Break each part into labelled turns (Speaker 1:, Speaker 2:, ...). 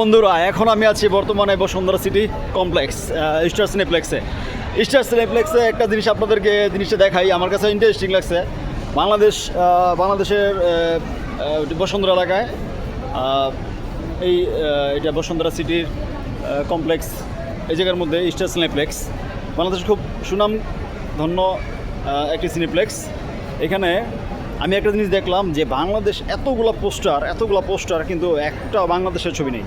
Speaker 1: বন্ধুরা, এখন আমি আছি বর্তমানে বসুন্ধরা সিটি কমপ্লেক্স স্টার সিনেপ্লেক্সে। স্টার সিনেপ্লেক্সে একটা জিনিস আপনাদেরকে জিনিসটা দেখাই, আমার কাছে ইন্টারেস্টিং লাগছে। বাংলাদেশ বাংলাদেশের বসুন্ধরা এলাকায় এই এটা বসুন্ধরা সিটির কমপ্লেক্স, এই জায়গার মধ্যে স্টার সিনেপ্লেক্স। বাংলাদেশ খুব সুনাম ধন্য একটি সিনেপ্লেক্স। এখানে আমি একটা জিনিস দেখলাম যে বাংলাদেশ এতগুলো পোস্টার এতগুলো পোস্টার কিন্তু একটা বাংলাদেশের ছবি নেই।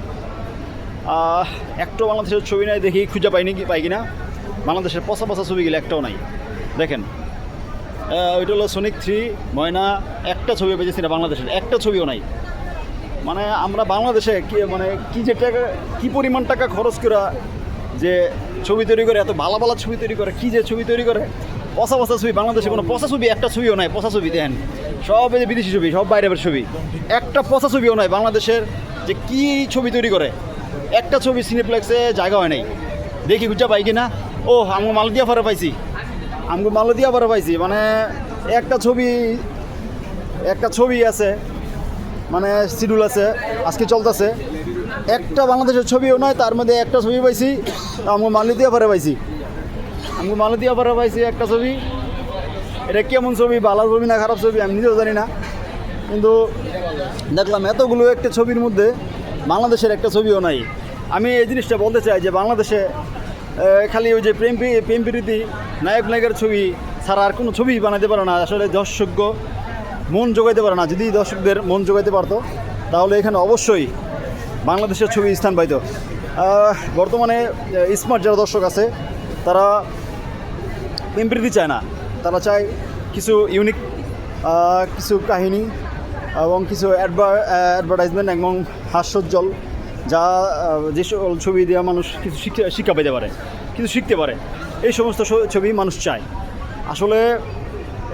Speaker 1: একটা বাংলাদেশের ছবি নাই দেখি খুঁজে পাইনি কি পাই কিনা? বাংলাদেশের পচা পচা ছবিগুলো একটাও নাই। দেখেন ওইটা হলো সোনিক থ্রি ময়না, একটা ছবি পেয়েছি না বাংলাদেশের, একটা ছবিও নাই। মানে আমরা বাংলাদেশে কি মানে কি যে টাকা কী পরিমাণ টাকা খরচ করা যে ছবি তৈরি করে, এত ভালো ভালো ছবি তৈরি করে, কি যে ছবি তৈরি করে, পচা পচা ছবি, বাংলাদেশে কোনো পচা ছবি, একটা ছবিও নাই, পচা ছবি দেন সব এই যে বিদেশি ছবি, সব বাইরের ছবি। একটা পচা ছবিও নয় বাংলাদেশের যে কি ছবি তৈরি করে। একটা ছবি সিনেপ্লেক্সে জায়গা হয় নাই। দেখি খুঁজা পাই কিনা। ও আমি মালদিয়া ফারে পাইছি। আমি মালদিয়া ফারে পাইছি মানে একটা ছবি একটা ছবি আছে মানে শিডিউল আছে, আজকে চলতেছে। একটা বাংলাদেশের ছবিও নয় তার মধ্যে একটা ছবি পাইছি আমি মালদিয়া পারে পাইছি। আমি মালদিয়া পারে পাইছি একটা ছবি। এটা কেমন ছবি? ভালো ছবি না খারাপ ছবি? আমি নিজেও জানি না। কিন্তু দেখলাম এতগুলো একটা ছবির মধ্যে বাংলাদেশের একটা ছবিও নাই। আমি এই জিনিসটা বলতে চাই যে বাংলাদেশে খালি ওই যে প্রেম প্রেম প্রীতি, নায়ক নায়কের ছবি ছাড়া আর কোনো ছবি বানাতে পারে না। আসলে দর্শকজ্ঞ মন জোগাইতে পারে না। যদি দর্শকদের মন জোগাইতে পারতো, তাহলে এখানে অবশ্যই বাংলাদেশের ছবি স্থান পাইতো। বর্তমানে স্মার্ট যারা দর্শক আছে, তারা প্রেমপ্রীতি চায় না। তারা চায় কিছু ইউনিক কিছু কাহিনী এবং কিছু অ্যাডভার্টাইজমেন্ট এবং হাস্যোজ্জ্বল যা আহ, যে সকল ছবি দেওয়া মানুষ কিছু শিক্ষা শিক্ষা পেতে পারে কিছু শিখতে পারে। এই সমস্ত ছবি মানুষ চায়। আসলে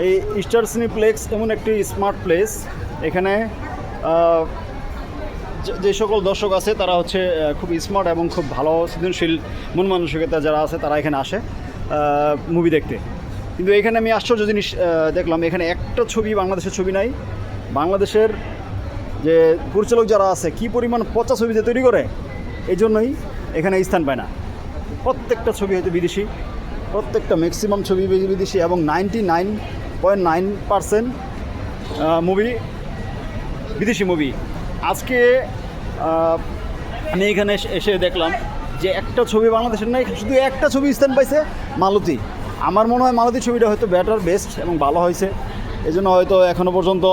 Speaker 1: এই স্টার সিনিপ্লেক্স এমন একটি স্মার্ট প্লেস এখানে যে সকল দর্শক আছে তারা হচ্ছে খুব স্মার্ট এবং খুব ভালো সৃজনশীল মন মানসিকতা যারা আছে তারা এখানে আসে মুভি দেখতে। কিন্তু এখানে আমি আশ্চর্য জিনিস দেখলাম, এখানে একটা ছবি বাংলাদেশের ছবি নাই। বাংলাদেশের যে পরিচালক যারা আছে, কি পরিমাণ পচা ছবি যে তৈরি করে এই জন্যই এখানে স্থান পায় না। প্রত্যেকটা ছবি হয়তো বিদেশি, প্রত্যেকটা ম্যাক্সিমাম ছবি বিদেশি এবং ninety nine point nine percent movie বিদেশি মুভি আজকে আমি এখানে এসে- এসে দেখলাম যে একটা ছবি বাংলাদেশের নাই, শুধু একটা ছবি স্থান পাইছে মালতী। আমার মনে হয় মালতী ছবিটা হয়তো বেটার বেস্ট এবং ভালো হয়েছে। এই জন্য হয়তো এখনও পর্যন্ত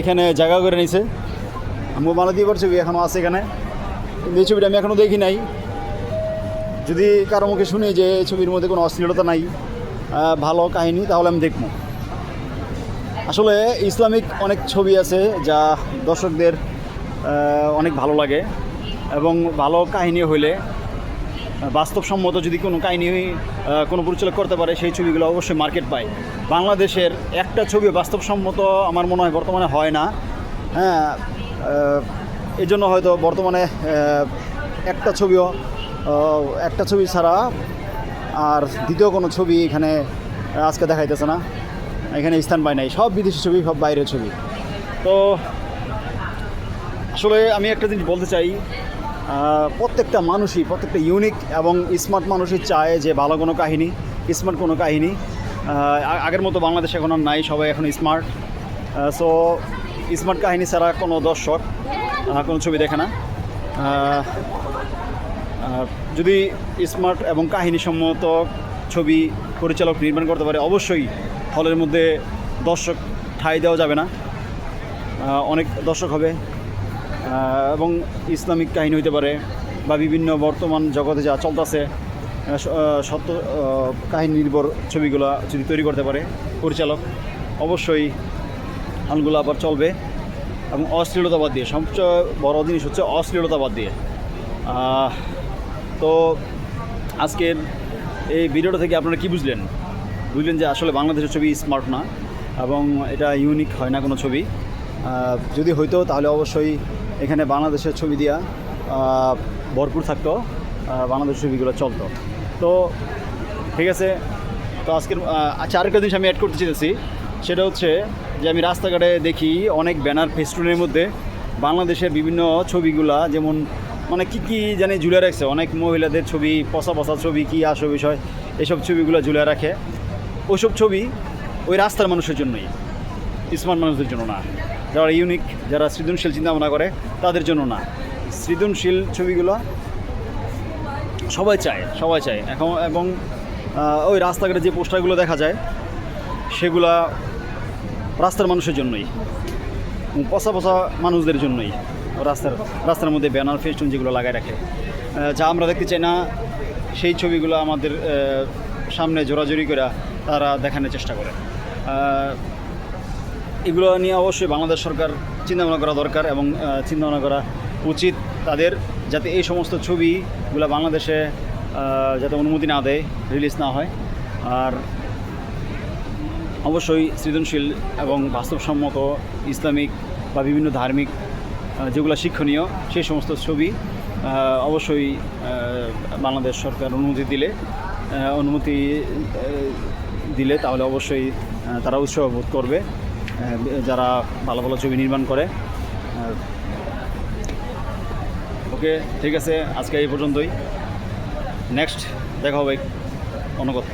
Speaker 1: এখানে জায়গা করে নিছে। আমি মালতী এবার ছবি এখনও আছে এখানে। কিন্তু এই ছবিটা আমি এখনও দেখি নাই। যদি কারও মুখে শুনি যে এই ছবির মধ্যে কোনো অশ্লীলতা নাই ভালো কাহিনী, তাহলে আমি দেখব। আসলে ইসলামিক অনেক ছবি আছে যা দর্শকদের অনেক ভালো লাগে এবং ভালো কাহিনী হইলে বাস্তবসম্মত যদি কোনো কাহিনী কোনো পরিচালক করতে পারে, সেই ছবিগুলো অবশ্যই মার্কেট পায়। বাংলাদেশের একটা ছবি বাস্তবসম্মত আমার মনে হয় বর্তমানে হয় না। হ্যাঁ এই জন্য হয়তো বর্তমানে একটা ছবিও একটা ছবি ছাড়া আর দ্বিতীয় কোনো ছবি এখানে আজকে দেখাইতেছে না। এখানে স্থান পায় নাই। সব বিদেশি ছবি, সব বাইরের ছবি। তো আসলে আমি একটা জিনিস বলতে চাই প্রত্যেকটা মানুষই, প্রত্যেকটা ইউনিক এবং স্মার্ট মানুষই চায় যে ভালো কোনো কাহিনী স্মার্ট কোনো কাহিনী। আগের মতো বাংলাদেশ এখন আর নাই, সবাই এখন স্মার্ট সো স্মার্ট কাহিনী ছাড়া কোনো দর্শক কোনো ছবি দেখে না। যদি স্মার্ট এবং কাহিনী সম্মত ছবি পরিচালক নির্মাণ করতে পারে, অবশ্যই হলের মধ্যে দর্শক ঠাঁই দেওয়া যাবে না। অনেক দর্শক হবে। এবং ইসলামিক কাহিনী হইতে পারে বা বিভিন্ন বর্তমান জগতে যা চলতেছে সত্য কাহিনী নির্ভর ছবিগুলো যদি তৈরি করতে পারে, পরিচালক অবশ্যই হলগুলো আবার চলবে এবং অশ্লীলতা বাদ দিয়ে, সবচেয়ে বড় জিনিস হচ্ছে অশ্লীলতা বাদ দিয়ে তো আজকের এই ভিডিওটা থেকে আপনারা কি বুঝলেন? বুঝলেন যে আসলে বাংলাদেশের ছবি স্মার্ট না এবং এটা ইউনিক হয় না কোনো ছবি। যদি হইতো তাহলে অবশ্যই এখানে বাংলাদেশের ছবি দিয়া ভরপুর থাকতো বাংলাদেশের ছবিগুলো চলতো। তো, ঠিক আছে, তো আজকের আচ্ছা আরেকটা জিনিস আমি অ্যাড করতে চেয়েছি সেটা হচ্ছে যে আমি রাস্তাঘাটে দেখি অনেক ব্যানার ফেস্টুনের মধ্যে বাংলাদেশের বিভিন্ন ছবিগুলা, যেমন মানে কি কি জানি ঝুলে রাখছে। অনেক মহিলাদের ছবি, পচা পচা ছবি, কি আসো বিষয়, এসব ছবিগুলো ঝুলে রাখে। ওইসব ছবি ওই রাস্তার মানুষের জন্যই, স্মার্ট মানুষদের জন্য না। যারা ইউনিক যারা সৃজনশীল চিন্তা ভাবনা করে, তাদের জন্য না। সৃজনশীল ছবিগুলো সবাই চায় সবাই চায়। এখন এবং ওই রাস্তাঘাটে যে পোস্টারগুলো দেখা যায়, সেগুলা রাস্তার মানুষের জন্যই পচা পচা মানুষদের জন্যই। রাস্তার রাস্তার মধ্যে ব্যানার, ফেস্টুন যেগুলো লাগায় রাখে। যা আমরা দেখতে চাই না, সেই ছবিগুলো আমাদের সামনে জোরাজোরি করে তারা দেখানোর চেষ্টা করে। এগুলো নিয়ে অবশ্যই বাংলাদেশ সরকার চিন্তাভাবনা করা দরকার এবং চিন্তাভাবনা করা উচিত তাদের যাতে এই সমস্ত ছবিগুলো বাংলাদেশে যাতে অনুমতি না দেয় রিলিজ না হয়। আর অবশ্যই সৃজনশীল এবং বাস্তবসম্মত ইসলামিক বা বিভিন্ন ধার্মিক যেগুলো শিক্ষণীয়, সেই সমস্ত ছবি অবশ্যই বাংলাদেশ সরকার অনুমতি দিলে অনুমতি দিলে তাহলে অবশ্যই তারা উৎসাহ বোধ করবে। যারা ভালো ভালো ছবি নির্মাণ করে। ওকে, ঠিক আছে, আজকে এই পর্যন্তই। নেক্সট দেখা হবে অন্য কথা